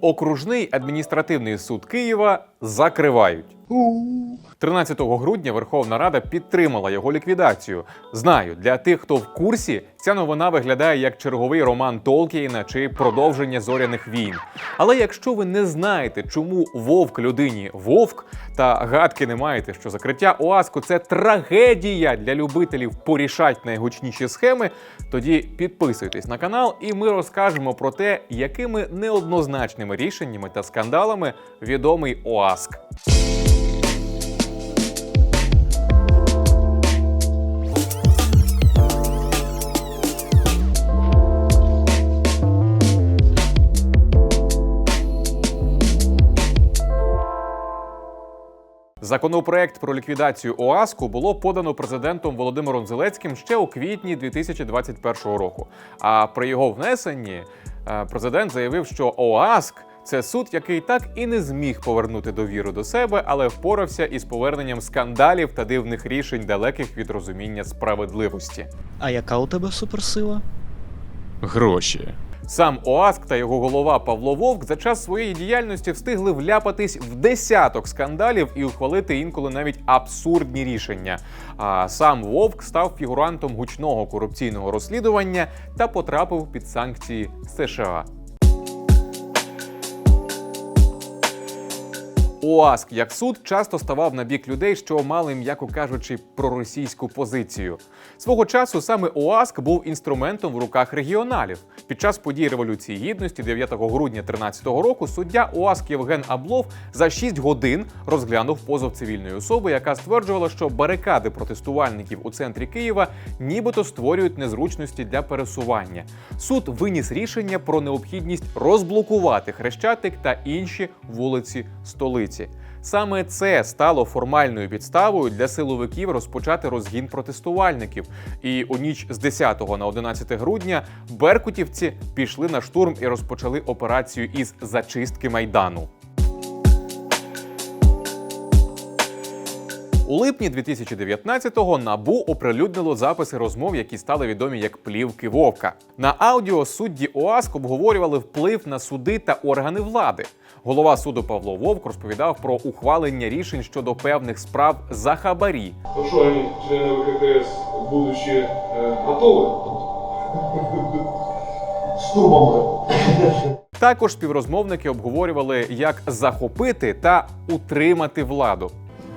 Окружний адміністративний суд Києва закривають. 13 грудня Верховна Рада підтримала його ліквідацію. Знаю, для тих, хто в курсі, ця новина виглядає як черговий роман Толкієна чи продовження зоряних війн. Але якщо ви не знаєте, чому вовк людині вовк, та гадки не маєте, що закриття ОАСКу це трагедія для любителів порішать найгучніші схеми, тоді підписуйтесь на канал, і ми розкажемо про те, якими неоднозначними рішеннями та скандалами відомий ОАСК. Законопроект про ліквідацію ОАСКу було подано президентом Володимиром Зеленським ще у квітні 2021 року. А при його внесенні е, президент заявив, що ОАСК це суд, який так і не зміг повернути довіру до себе, але впорався із поверненням скандалів та дивних рішень, далеких від розуміння справедливості. А яка у тебе суперсила? Гроші. Сам ОАСК та його голова Павло Вовк за час своєї діяльності встигли вляпатись в десяток скандалів і ухвалити інколи навіть абсурдні рішення. А сам Вовк став фігурантом гучного корупційного розслідування та потрапив під санкції США. ОАСК як суд часто ставав на бік людей, що мали, м'яко кажучи, проросійську позицію. Свого часу саме ОАСК був інструментом в руках регіоналів. Під час подій Революції Гідності 9 грудня 2013 року суддя ОАСК Євген Аблов за 6 годин розглянув позов цивільної особи, яка стверджувала, що барикади протестувальників у центрі Києва нібито створюють незручності для пересування. Суд виніс рішення про необхідність розблокувати Хрещатик та інші вулиці столиці. Саме це стало формальною підставою для силовиків розпочати розгін протестувальників. І у ніч з 10 на 11 грудня беркутівці пішли на штурм і розпочали операцію із зачистки майдану. У липні 2019-го набу оприлюднило записи розмов, які стали відомі як плівки Вовка. На аудіо судді ОАСК обговорювали вплив на суди та органи влади. Голова суду Павло Вовк розповідав про ухвалення рішень щодо певних справ за хабарі. Ну что, они, члены ВККС, будучи э, готовы? штурмом. Також співрозмовники обговорювали, як захопити та утримати владу.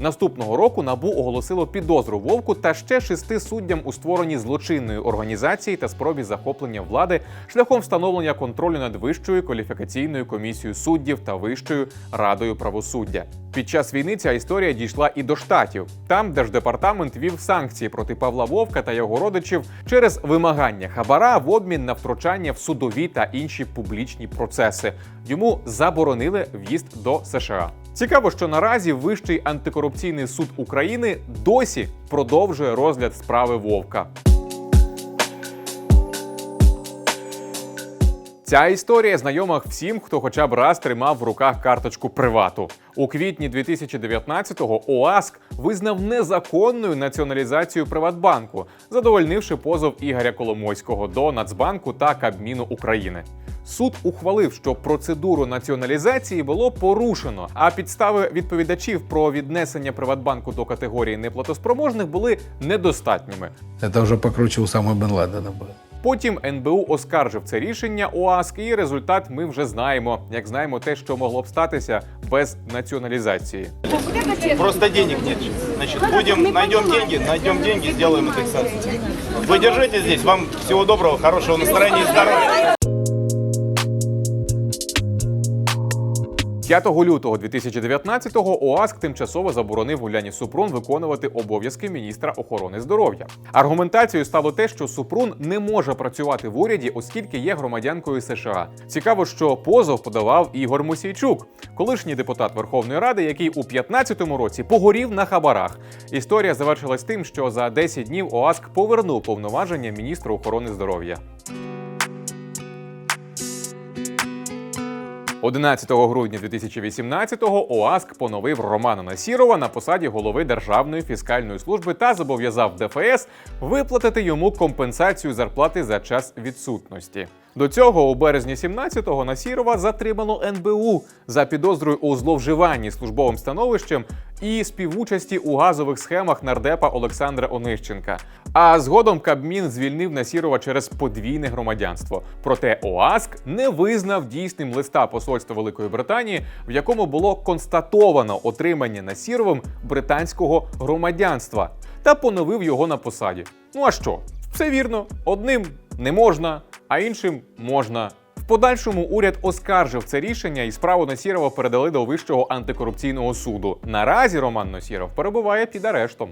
Наступного року набу оголосило підозру вовку та ще шести суддям у створенні злочинної організації та спробі захоплення влади шляхом встановлення контролю над вищою кваліфікаційною комісією суддів та вищою радою правосуддя. Під час війни ця історія дійшла і до штатів. Там держдепартамент вів санкції проти Павла Вовка та його родичів через вимагання хабара в обмін на втручання в судові та інші публічні процеси. Йому заборонили в'їзд до США. Цікаво, що наразі Вищий антикорупційний суд України досі продовжує розгляд справи Вовка. Ця історія знайома всім, хто хоча б раз тримав в руках карточку привату. У квітні 2019-го ОАСК визнав незаконною націоналізацію Приватбанку, задовольнивши позов Ігоря Коломойського до Нацбанку та Кабміну України. Суд ухвалив, що процедуру націоналізації було порушено, а підстави відповідачів про віднесення Приватбанку до категорії неплатоспроможних були недостатніми. Уже покруче у самого Бен Ладена. Потім НБУ оскаржив це рішення ОАСК, і результат ми вже знаємо. Як знаємо те, що могло б статися без націоналізації. Просто денег нет. Значит, будем, найдем деньги, найдем деньги, сделаем индексацию. Вы держите здесь. Вам всего доброго, хорошего настроения и здоровья. 5 лютого 2019-го ОАСК тимчасово заборонив Уляні Супрун виконувати обов'язки міністра охорони здоров'я. Аргументацією стало те, що Супрун не може працювати в уряді, оскільки є громадянкою США. Цікаво, що позов подавав Ігор Мосійчук, колишній депутат Верховної Ради, який у 15-му році погорів на хабарах. Історія завершилась тим, що за 10 днів ОАСК повернув повноваження міністру охорони здоров'я. 11 грудня 2018-го ОАСК поновив Романа Насірова на посаді голови Державної фіскальної служби та зобов'язав ДФС виплатити йому компенсацію зарплати за час відсутності. До цього у березні 17-го Насірова затримало НБУ за підозрою у зловживанні службовим становищем і співучасті у газових схемах нардепа Олександра Онищенка. А згодом Кабмін звільнив Насірова через подвійне громадянство. Проте ОАСК не визнав дійсним листа посольства Великої Британії, в якому було констатовано отримання Насіровим британського громадянства та поновив його на посаді. Ну а що? Все вірно, одним не можна, а іншим можна. В подальшому уряд оскаржив це рішення і справу Носірова передали до Вищого антикорупційного суду. Наразі Роман Носіров перебуває під арештом.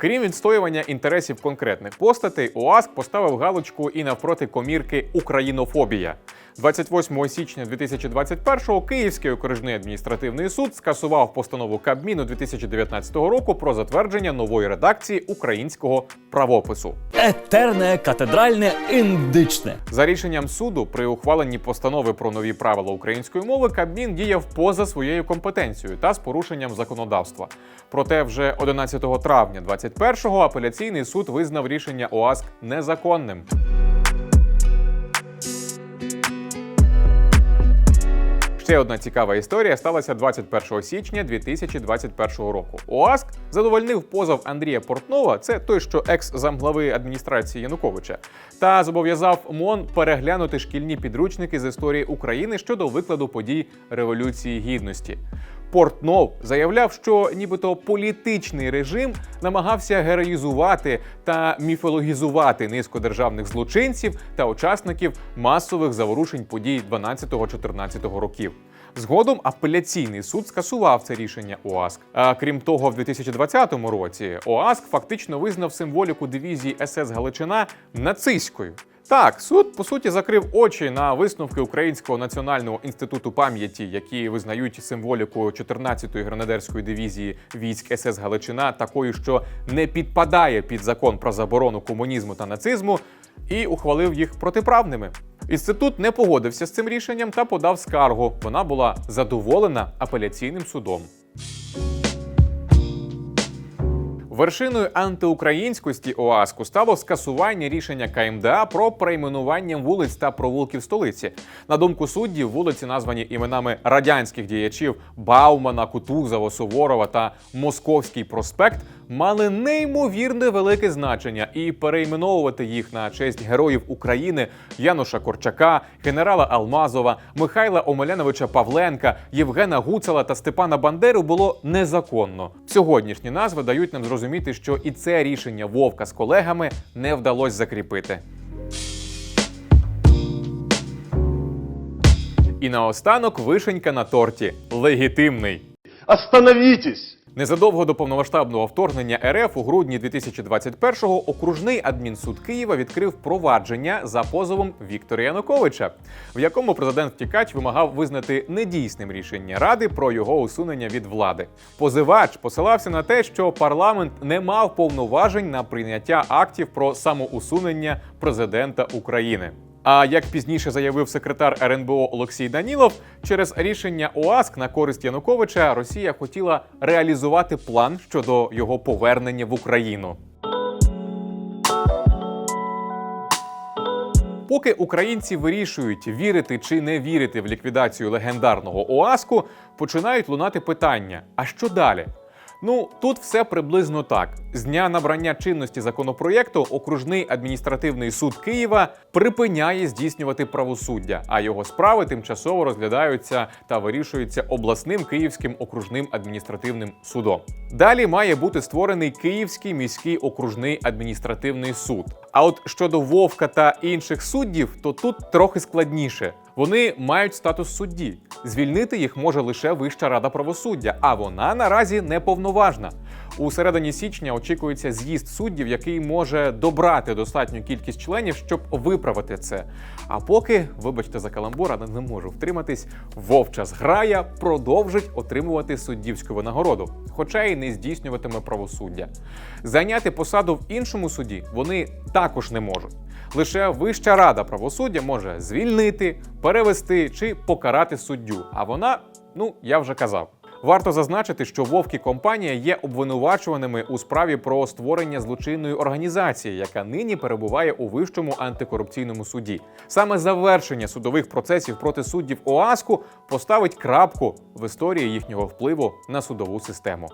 Крім відстоювання інтересів конкретних постатей, ОАСК поставив галочку і навпроти комірки Українофобія. 28 січня 2021-го Київський окружний адміністративний суд скасував постанову Кабміну 2019 року про затвердження нової редакції українського правопису. Етерне, катедральне, індичне. За рішенням суду, при ухваленні постанови про нові правила української мови, Кабмін діяв поза своєю компетенцією та з порушенням законодавства. Проте вже 11 травня 2021-го апеляційний суд визнав рішення ОАСК незаконним. Ще одна цікава історія сталася 21 січня 2021 року. ОАСК задовольнив позов Андрія Портнова, це той, що екс-замглави адміністрації Януковича, та зобов'язав МОН переглянути шкільні підручники з історії України щодо викладу подій Революції Гідності. Портнов заявляв, що нібито політичний режим намагався героїзувати та міфологізувати низку державних злочинців та учасників масових заворушень подій 12-14 років. Згодом апеляційний суд скасував це рішення ОАСК. А крім того, в 2020 році ОАСК фактично визнав символіку дивізії СС Галичина нацистською. Так, суд по суті закрив очі на висновки Українського національного інституту пам'яті, які визнають символіку 14-ї гренадерської дивізії військ СС Галичина такою, що не підпадає під закон про заборону комунізму та нацизму, і ухвалив їх протиправними. Інститут не погодився з цим рішенням та подав скаргу. Вона була задоволена апеляційним судом. Вершиною антиукраїнськості ОАСКу стало скасування рішення КМДА про перейменування вулиць та провулків столиці. На думку суддів, вулиці, названі іменами радянських діячів Баумана, Кутузова, Суворова та Московський проспект, мали неймовірне велике значення, і перейменовувати їх на честь героїв України Януша Корчака, генерала Алмазова, Михайла Омеляновича Павленка, Євгена Гуцела та Степана Бандеру було незаконно. Сьогоднішні назви дають нам зрозуміти, що і це рішення Вовка з колегами не вдалося закріпити. І наостанок вишенька на торті легітимний. Остановитесь! Незадовго до повномасштабного вторгнення РФ у грудні 2021-го окружний адмінсуд Києва відкрив провадження за позовом Віктора Януковича, в якому президент втікач вимагав визнати недійсним рішення ради про його усунення від влади. Позивач посилався на те, що парламент не мав повноважень на прийняття актів про самоусунення президента України. А як пізніше заявив секретар РНБО Олексій Данілов, через рішення ОАСК на користь Януковича Росія хотіла реалізувати план щодо його повернення в Україну. Поки українці вирішують, вірити чи не вірити в ліквідацію легендарного ОАСКу, починають лунати питання: а що далі? Ну тут все приблизно так. З дня набрання чинності законопроєкту окружний адміністративний суд Києва припиняє здійснювати правосуддя, а його справи тимчасово розглядаються та вирішуються обласним київським окружним адміністративним судом. Далі має бути створений Київський міський окружний адміністративний суд. А от щодо Вовка та інших суддів, то тут трохи складніше. Вони мають статус судді. Звільнити їх може лише Вища рада правосуддя, а вона наразі неповноважна. У середині січня очікується з'їзд суддів, який може добрати достатню кількість членів, щоб виправити це. А поки, вибачте за каламбур, але не можу втриматись, вовча зграя продовжить отримувати суддівську винагороду, хоча й не здійснюватиме правосуддя. Зайняти посаду в іншому суді вони також не можуть. Лише Вища рада правосуддя може звільнити, перевести чи покарати суддю. А вона, ну я вже казав. Варто зазначити, що Вовк і компанія є обвинувачуваними у справі про створення злочинної організації, яка нині перебуває у вищому антикорупційному суді. Саме завершення судових процесів проти суддів ОАСКу поставить крапку в історії їхнього впливу на судову систему.